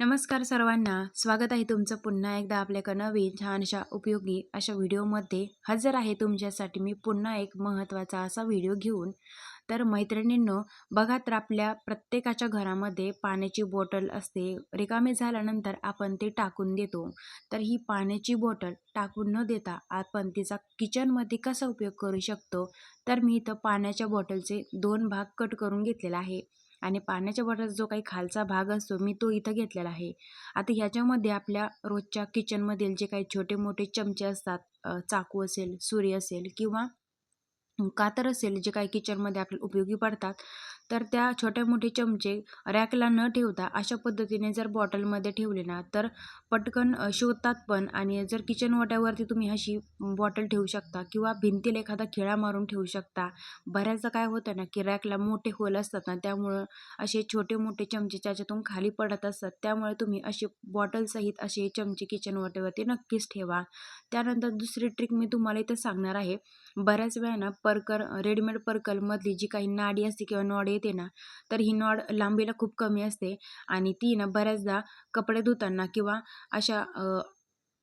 नमस्कार सर्वांना. स्वागत आहे तुमचं पुन्हा एकदा आपल्या नवीन छानशा उपयोगी अशा व्हिडिओमध्ये. हजर आहे तुमच्यासाठी मी पुन्हा एक महत्त्वाचा असा व्हिडिओ घेऊन. तर मैत्रिणींनो बघा तर आपल्या प्रत्येकाच्या घरामध्ये पाण्याची बॉटल असते. रिकामी झाल्यानंतर आपण ते टाकून देतो. तर ही पाण्याची बॉटल टाकून न देता आपण तिचा किचनमध्ये कसा उपयोग करू शकतो? तर मी इथं पाण्याच्या बॉटलचे दोन भाग कट करून घेतलेला आहे. आणि पाण्याच्या बॉटलचा जो काही खालचा भाग असतो मी तो इथं घेतलेला आहे. आता ह्याच्यामध्ये आपल्या रोजच्या किचनमधील जे काही छोटे मोठे चमचे असतात चाकू असेल सुरी असेल किंवा कातर असेल जे काही किचनमध्ये आपल्याला उपयोगी पडतात तर त्या छोटे मोठे चमचे रॅकला न ठेवता अशा पद्धतीने जर बॉटलमध्ये ठेवले ना तर पटकन शिवतात शोधतात पण आणि जर किचन वाट्यावरती तुम्ही अशी बॉटल ठेवू शकता किंवा भिंतीला एखादा खिळा मारून ठेवू शकता. बऱ्याचदा काय होतं ना की रॅकला मोठे होल असतात ना त्यामुळं असे छोटे मोठे चमचे त्याच्यातून खाली पडत असतात त्यामुळे तुम्ही असे बॉटलसहित असे चमचे किचन वाट्यावरती नक्कीच ठेवा. त्यानंतर दुसरी ट्रिक मी तुम्हाला इथं सांगणार आहे. बऱ्याच वेळा ना परकर रेडीमेड परकलमधली जी काही नाडी असते किंवा नॉडी येते ना तर ही नॉड लांबीला खूप कमी असते आणि ती ना बऱ्याचदा कपडे धुताना किंवा अशा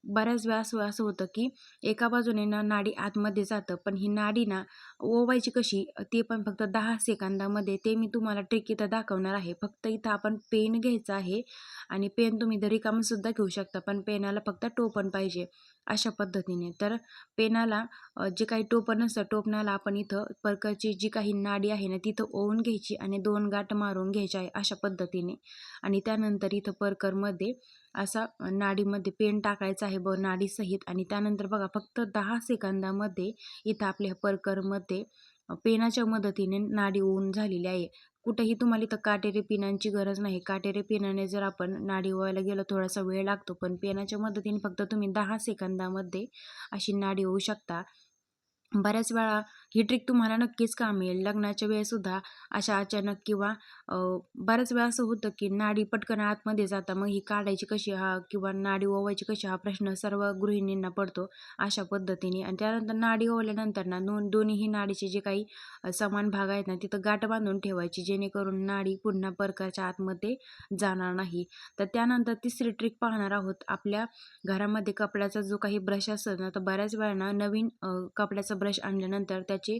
बऱ्याच वेळा असं असं होतं की एका बाजूने ना नाडी आतमध्ये जातं पण ही नाडी ना ओवायची कशी ते पण फक्त दहा सेकंदामध्ये ते मी तुम्हाला ट्रिक इथं दाखवणार आहे. फक्त इथं आपण पेन घ्यायचा आहे आणि पेन तुम्ही दरी सुद्धा घेऊ शकता पण पेनाला फक्त टोपण पाहिजे अशा पद्धतीने. तर पेनाला जे काही टोपण असतं टोपणाला आपण इथं परकरची जी काही नाडी आहे ना तिथं ओवून घ्यायची आणि दोन गाठ मारून घ्यायचे आहे अशा पद्धतीने. आणि त्यानंतर इथं परकरमध्ये असा नाडीमध्ये पेन टाकायचा आहे ब नाडीसहित. आणि त्यानंतर बघा फक्त दहा सेकंदामध्ये इथं आपल्या परकरमध्ये पेनाच्या मदतीने नाडी ओवून झालेली आहे. कुठेही तुम्हाला इथं काटेरी पिनांची गरज नाही. काटेरी पिनाने जर आपण नाडी ओवायला गेलो थोडासा वेळ लागतो पण पेनाच्या मदतीने फक्त तुम्ही दहा सेकंदामध्ये अशी नाडी होऊ शकता. बऱ्याच वेळा ही ट्रिक तुम्हाला नक्कीच काम येईल. लग्नाच्या वेळेसुद्धा अशा अचानक किंवा बऱ्याच वेळा असं होतं की नाडी पटकन आतमध्ये जाता मग ही काढायची कशी हा किंवा नाडी ओवायची कशी हा प्रश्न सर्व गृहिणींना पडतो अशा पद्धतीने. आणि त्यानंतर नाडी ओवल्यानंतर ना दोन दोन्हीही नाडीचे जे काही समान भाग आहेत ना तिथं गाठ बांधून ठेवायची जेणेकरून नाडी पुन्हा परकारच्या आतमध्ये जाणार नाही. तर त्यानंतर तिसरी ट्रिक पाहणार आहोत. आपल्या घरामध्ये कपड्याचा जो काही ब्रश असतो ना तर बऱ्याच वेळा नवीन कपड्याचा ब्रश आणल्यानंतर त्या त्याची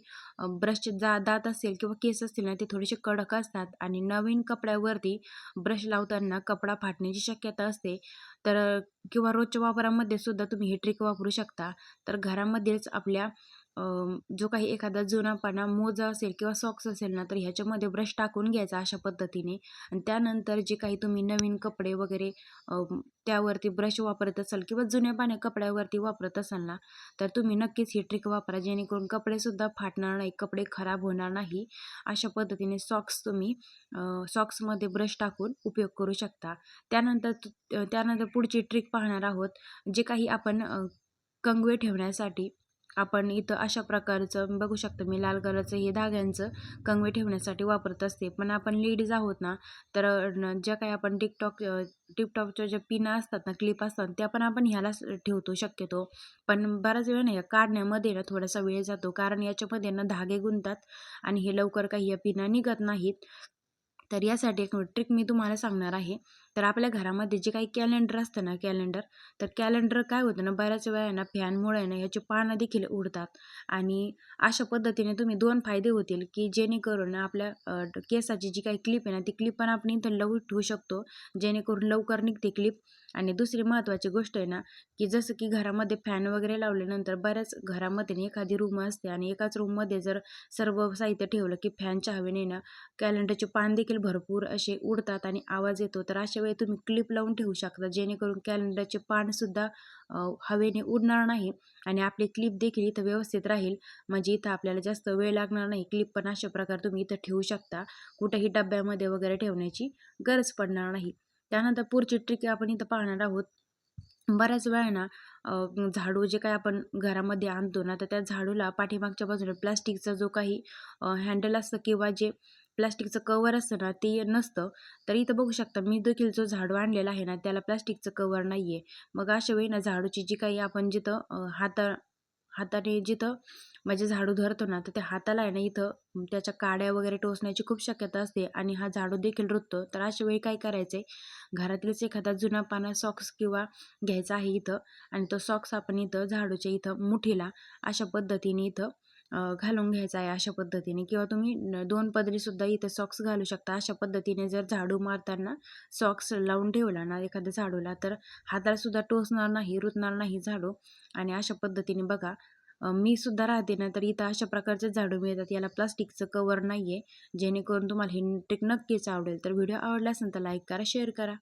ब्रशचे जा दात असेल किंवा केस असतील ना ते थोडेसे कडक असतात. आणि नवीन कपड्यावरती ब्रश लावताना कपडा फाटण्याची शक्यता असते. तर किंवा रोजच्या वापरामध्ये सुद्धा तुम्ही ही ट्रिक वापरू शकता. तर घरामध्येच आपल्या जो काही एखादा जुनापणा मोजा असेल किंवा सॉक्स असेल ना तर ह्याच्यामध्ये ब्रश टाकून घ्यायचा अशा पद्धतीने. आणि त्यानंतर जे काही तुम्ही नवीन कपडे वगैरे त्यावरती ब्रश वापरत असाल किंवा जुन्या पाण्या कपड्यावरती वापरत असाल ना तर तुम्ही नक्कीच ही ट्रिक वापरा. जेणेकरून कपडेसुद्धा फाटणार नाही कपडे खराब होणार नाही अशा पद्धतीने सॉक्स तुम्ही सॉक्समध्ये ब्रश टाकून उपयोग करू शकता. त्यानंतर तु- त्यानंतर पुढची ट्रिक पाहणार आहोत जे काही आपण कंगवे ठेवण्यासाठी आपण इथं अशा प्रकारचं बघू शकता मी लाल कलरचं हे धाग्यांचं कंगवे ठेवण्यासाठी वापरत असते. पण आपण लेडीज आहोत ना तर ज्या काही आपण टिकटॉक टिकटॉकच्या ज्या पिना असतात ना क्लिप असतात त्या पण आपण ह्याला ठेवतो शक्यतो. पण बऱ्याच वेळ नाही काढण्यामध्ये ना थोडासा वेळ जातो. कारण याच्यामध्ये ना धागे गुंतात आणि हे लवकर काही या पिना निघत नाहीत. तर यासाठी एक ट्रिक मी तुम्हाला सांगणार आहे. तर आपल्या घरामध्ये जे काही कॅलेंडर असतं ना कॅलेंडर तर कॅलेंडर काय होतं ना बऱ्याच वेळा ना फॅनमुळे ना ह्याची पानं देखील उडतात. आणि अशा पद्धतीने तुम्ही दोन फायदे होतील की जेणेकरून आपल्या केसाची जी काही क्लिप आहे ना ती क्लिप पण आपण इथं लवकर ठेवू शकतो. जेणेकरून लवकर निघते क्लिप आणि दुसरी महत्त्वाची गोष्ट आहे ना की जसं की घरामध्ये फॅन वगैरे लावल्यानंतर बऱ्याच घरामध्ये एखादी रूम असते आणि एकाच रूममध्ये जर सर्व साहित्य ठेवलं की फॅनच्या हवेने ना कॅलेंडरचे पान देखील भरपूर असे उडतात आणि आवाज येतो. तर अशा वेळी तुम्ही क्लिप लावून ठेवू शकता. जेणेकरून कॅलेंडरचे पानसुद्धा हवेने उडणार नाही आणि आपली क्लिप देखील इथं व्यवस्थित राहील. म्हणजे इथं आपल्याला जास्त वेळ लागणार नाही. क्लिप पण अशा प्रकारे तुम्ही इथं ठेवू शकता. कुठेही डब्यामध्ये वगैरे ठेवण्याची गरज पडणार नाही. त्यानंतर पुढची ट्रिक आपण इथं पाहणार आहोत. बऱ्याच वेळा ना झाडू जे काही आपण घरामध्ये आणतो ना तर त्या झाडूला पाठीमागच्या बाजूला प्लास्टिकचा जो काही हँडल असतं किंवा जे प्लास्टिकचं कवर असतं ना ते नसतं. तर इथं बघू शकता मी देखील जो झाडू आणलेला आहे ना त्याला प्लास्टिकचं कवर नाही आहे मग अशा वेळी ना झाडूची जी काही आपण जिथं हाता हाताने जिथं म्हणजे झाडू धरतो ना तर त्या हाताला आहे ना इथं त्याच्या काड्या वगैरे टोचण्याची खूप शक्यता असते आणि हा झाडू देखील रुततो. तर अशा वेळी काय करायचं आहे घरातलेच एखादा जुना पाना सॉक्स किंवा घ्यायचा आहे इथं आणि तो सॉक्स आपण इथं झाडूच्या इथं मुठीला अशा पद्धतीने इथं घालून घ्यायचा आहे अशा पद्धतीने किंवा तुम्ही दोन पदरीसुद्धा इथं सॉक्स घालू शकता. अशा पद्धतीने जर झाडू मारताना सॉक्स लावून ठेवला ना एखाद्या झाडूला तर हातालासुद्धा टोचणार नाही रुतणार नाही झाडू. आणि अशा पद्धतीने बघा मी सुद्धा राहते ना तर इथं अशा प्रकारचे झाडू मिळतात. याला प्लास्टिकचं कवर नाही आहे जेणेकरून तुम्हाला हे ट्रिक नक्कीच आवडेल. तर व्हिडिओ आवडला असेल तर लाईक करा शेअर करा.